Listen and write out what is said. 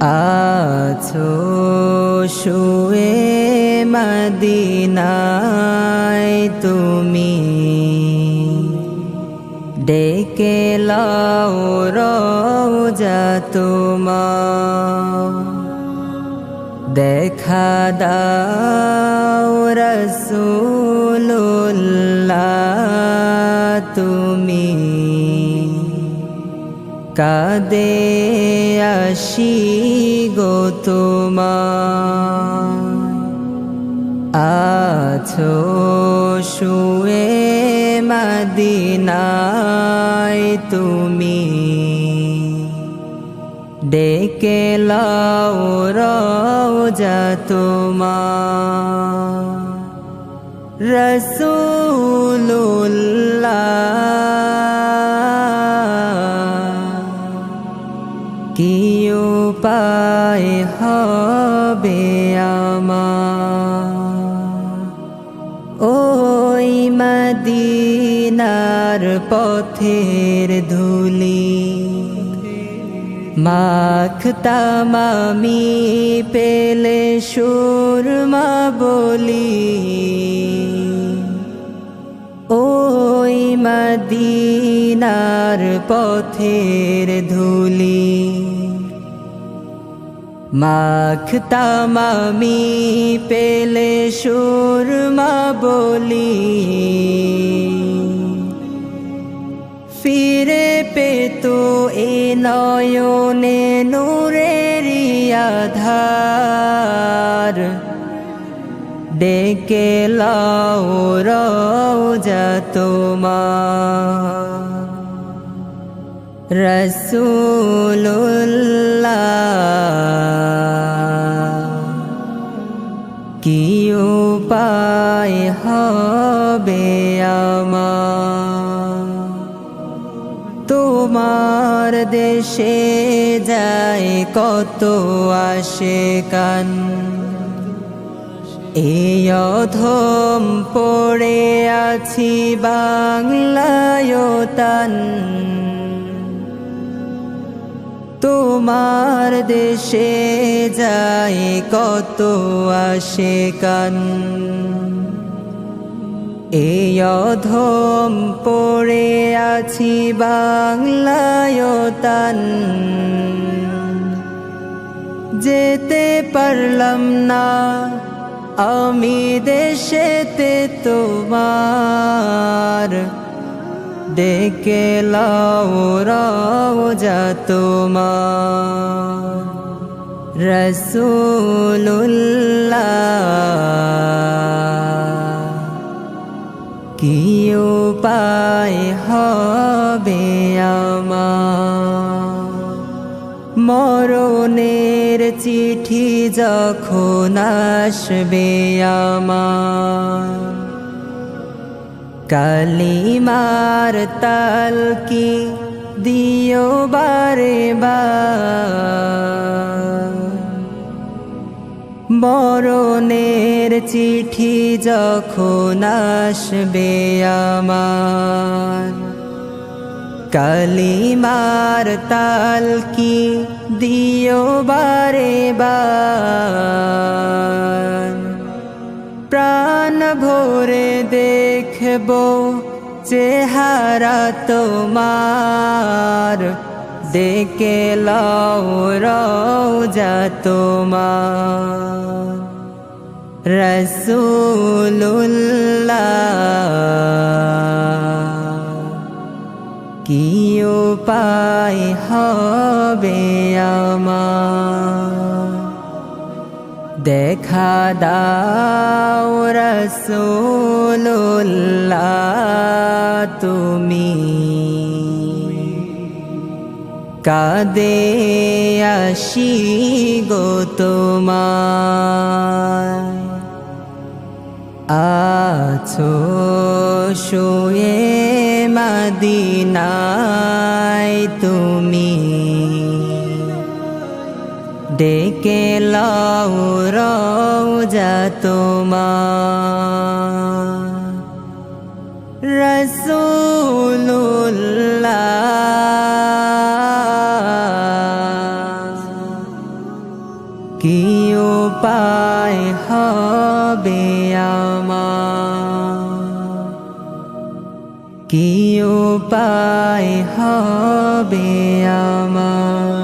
আছো শুয়ে মদিনায় তুমি। ডেকে লাও রোজা তোমার। দেখা দাও রসুল্লাহ তুমি। কাদে আসি গো তোমার আছো শুয়ে মদিনায় তুমি। ডেকে লাও রোজা তোমার রসুল্লাহ মদিনার পথের ধুলি মাখ মাখতামামি পেলে সুরমা বলি। ওই মদিনার পথের ধুলি মাখতামামি পেলে সুরমা বলি। ফিরে পেতো এ নয়নে নূরের আধার। ডেকে লাও রোজা তোমার। রসুল্লাহ কি উপায় হবে আমার? তোমার দেশে যায় কত আসে কান এই অধম পড়ে আছি বাংলায়তান। তোমার দেশে যায় কত আসে কান। এই অধম পড়ে আছি বাংলায়তান যেতে পারলাম না আমি দেশেতে তোমার ডেকে লাও রোজা তোমার। রসুল্লাহ কি উপায় হবে আমার। মরণের চিঠি যখন আসবে আমার। কালিমার তাল কি দিও বারে বার মরণের চিঠি যখন আসবে আমার, কালিমার তাল কি দিও বারে প্রাণ ভরে দেখব চেহারা তোমার। ডেকে লাও রোজা তোমার। রসুল্লাহ কি উপায় হবে আমার? দেখা দাও রসুল্লাহ তুমি। কাদে আসি গো তোমার। আছো শুয়ে মদিনায় তুমি। ডেকে লাও রোজা তোমার। রসুল্লাহ কি উপায় হবে আমার? কি উপায় হবে আমার?